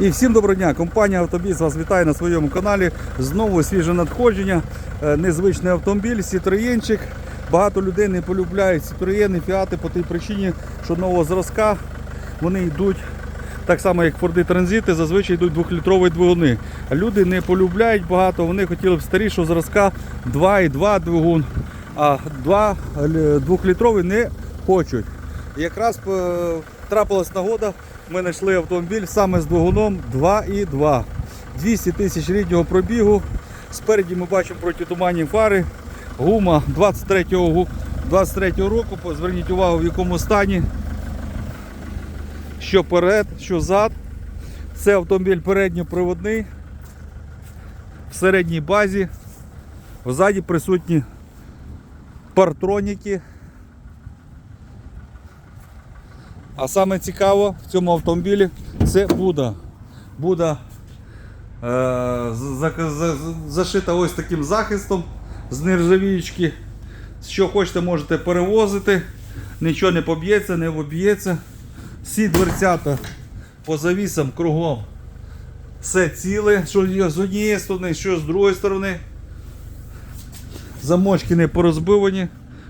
І всім доброго дня! Компанія Автобіс вас вітає на своєму каналі. Знову свіже надходження, е, незвичний автомобіль, Сітроєнчик. Багато людей не полюбляють Сітроєни, Фіати по тій причині, що нового зразка вони йдуть. Так само, як Форди Транзити, зазвичай йдуть двохлітрові двигуни. Люди не полюбляють багато, вони хотіли б старішого зразка 2,2 двигун, а 2 двохлітровий не хочуть. Якраз е, трапилась нагода, ми знайшли автомобіль саме з двигуном 2,2. 200 тисяч ріднього пробігу. Спереді ми бачимо протитуманні фари. Гума 23-го 23-го року. Зверніть увагу, в якому стані. Що перед, що зад. Це автомобіль передньоприводний. В середній базі. Ззаді присутні партроніки. А саме цікаво в цьому автомобілі це Буда. Буда е, за- за- за- зашита ось таким захистом з нержавіючки. Що хочете, можете перевозити, нічого не поб'ється, не об'ється. Всі дверцята по завісам кругом. Все ціле, що з однієї сторони, що з другої сторони. Замочки не порозбивані.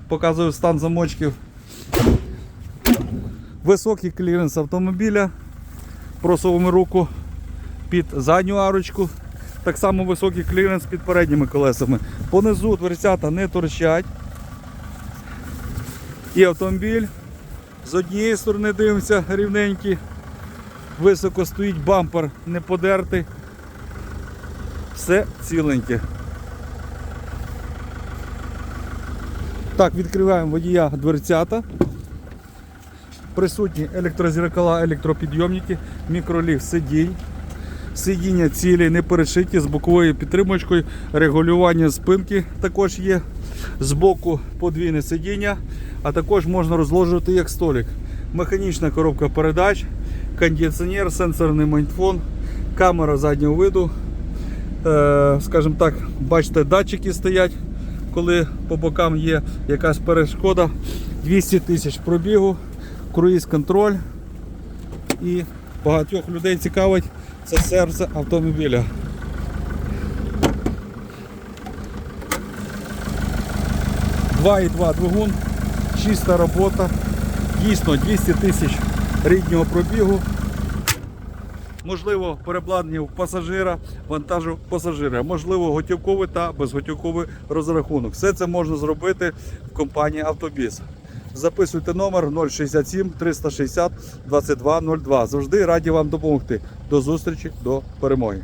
Показую стан замочків. Високий кліренс автомобіля. Просовуємо руку під задню арочку. Так само високий кліренс під передніми колесами. Понизу дверцята не торчать. І автомобіль з однієї сторони дивимося рівненький. Високо стоїть бампер не подертий. Все ціленьке. Так, відкриваємо водія дверцята. Присутні електрозеркала, електропідйомники, мікроліфт сидінь. Сидіння цілі не перешиті з боковою підтримочкою, регулювання спинки також є. Збоку подвійне сидіння, а також можна розложувати як столик. Механічна коробка передач, кондиціонер, сенсорний майнфон, камера заднього виду. Е, скажімо так, бачите, датчики стоять, коли по бокам є якась перешкода. 200 тисяч пробігу, круїз контроль. І багатьох людей цікавить це серце автомобіля. Два і два двигун, чиста робота, дійсно 200 тисяч ріднього пробігу. Можливо, перебладнання пасажира, вантажу пасажира, можливо, готівковий та безготівковий розрахунок. Все це можна зробити в компанії Автобіс. Записуйте номер 067 360 2202. Завжди раді вам допомогти. До зустрічі, до перемоги.